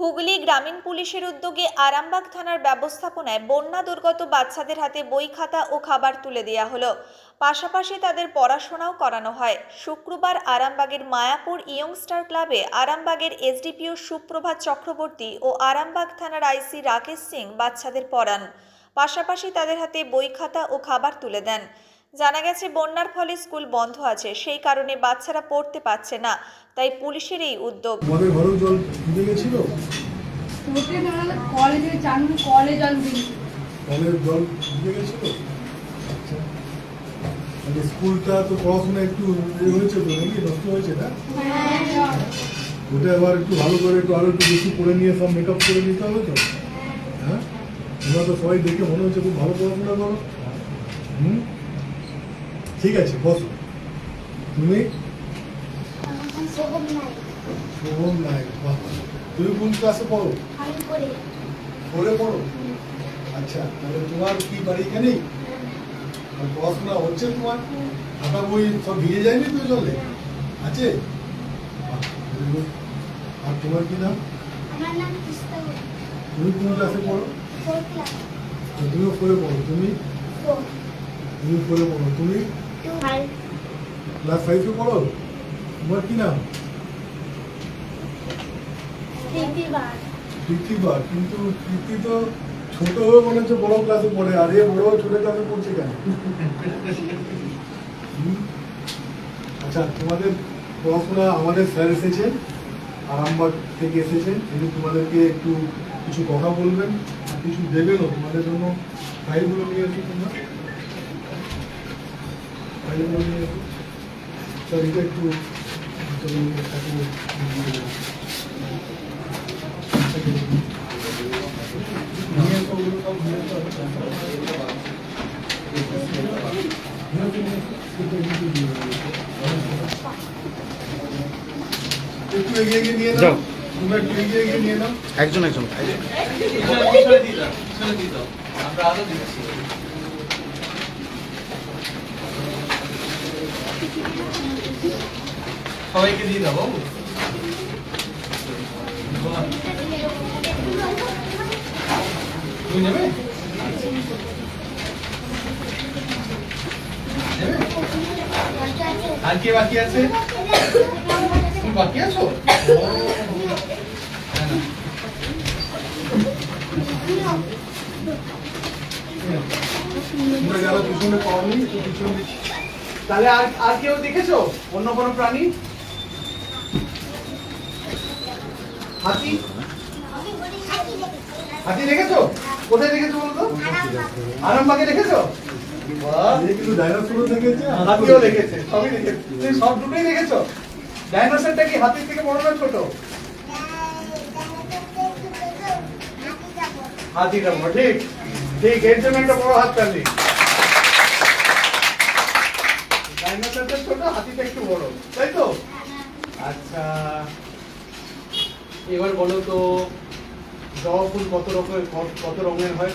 হুগলি গ্রামীণ পুলিশের উদ্যোগে আরামবাগ থানার ব্যবস্থাপনায় বন্যা দুর্গত বাচ্চাদের হাতে বই খাতা ও খাবার তুলে দেওয়া হলো। পাশাপাশি তাদের পড়াশোনাও করানো হয়। শুক্রবার আরামবাগের মায়াপুর ইয়ংস্টার ক্লাবে আরামবাগের এসডিপিও সুপ্রভাত চক্রবর্তী ও আরামবাগ থানার আইসি রাকেশ সিং বাচ্চাদের পড়ান। পাশাপাশি তাদের হাতে বই খাতা ও খাবার তুলে দেন। জানা গেছে বন্যার ফলে স্কুল বন্ধ আছে। সেই কারণে বাচ্চারা পড়তে পারছে না। তাই পুলিশের এই উদ্যোগ। কলেজে জল জল আচ্ছা। মানে স্কুলটা তো পড়াশোনা একটু হয়েছে তো নাকি? নষ্ট হয়েছে না? ওটা এবার একটু ভালো করে একটু আরও একটু বেশি করে নিয়ে সব মেকআপ করে নিতে হবে তো? হ্যাঁ? তোমরা তো সবাই দেখে মনে হচ্ছে খুব ভালো পড়াশোনা করো। হুম? ঠিক আছে বসো। তুমি? নায়ক তুমি কোন ক্লাসে পড়ো? পড়ে পড়ো? আচ্ছা তাহলে তোমার কি বাড়ি এখানেই? আর পড়াশোনা হচ্ছে তোমার? খাতা বই সব ভিজে যায়নি তো জলে? আছে. আর তোমার কি নাম? তুমি কোন ক্লাসে পড়ো? তুমিও পড়ে পড়ো তুমি? তুমি পড়ে পড়ো তুমি? ক্লাস ফাইভে পড়ো তোমার কি নাম বার কিন্তু কীর্তি তো ছোট হয়ে মনে হচ্ছে বড় ক্লাসে পড়ে আর এ বড় ছোট ক্লাসে পড়ছে কেন আচ্ছা তোমাদের পড়াশোনা আমাদের স্যার এসেছেন আরামবাগ থেকে এসেছেন তিনি তোমাদেরকে একটু কিছু কথা বলবেন আর কিছু দেবেনও তোমাদের জন্য। ফাইলগুলো নিয়ে এসো তোমরা ফাইলগুলো নিয়ে এসো স্যার এটা একটু চলুন, এটাকে দিয়ে দেবো। নিয়ে এসো ওগুলো সব নিয়ে এসো। একটু এগিয়ে গিয়ে নিয়ে নাও যাও। তোমরা একটু এগিয়ে গিয়ে নিয়ে সবাইকে দিয়ে দাও, বাবু। তুমি নেবে? আর কে বাকি আছে? তুমি বাকি আছো? যারা পিছনে পাওনি তাহলে আর আর কেউ দেখেছ? অন্য কোনো প্রাণী? হাতি? হাতি দেখেছ? কোথায় দেখেছ বলতো? আরামবাগে বড় ঠিক। ঠিক, এর একটা বড় হাত তালি ডাইনোসরটা ছোট, হাতিটা একটু বড়, তাই তো? আচ্ছা এবার বলো তো জবা ফুল কত রকমের কত রঙের হয়?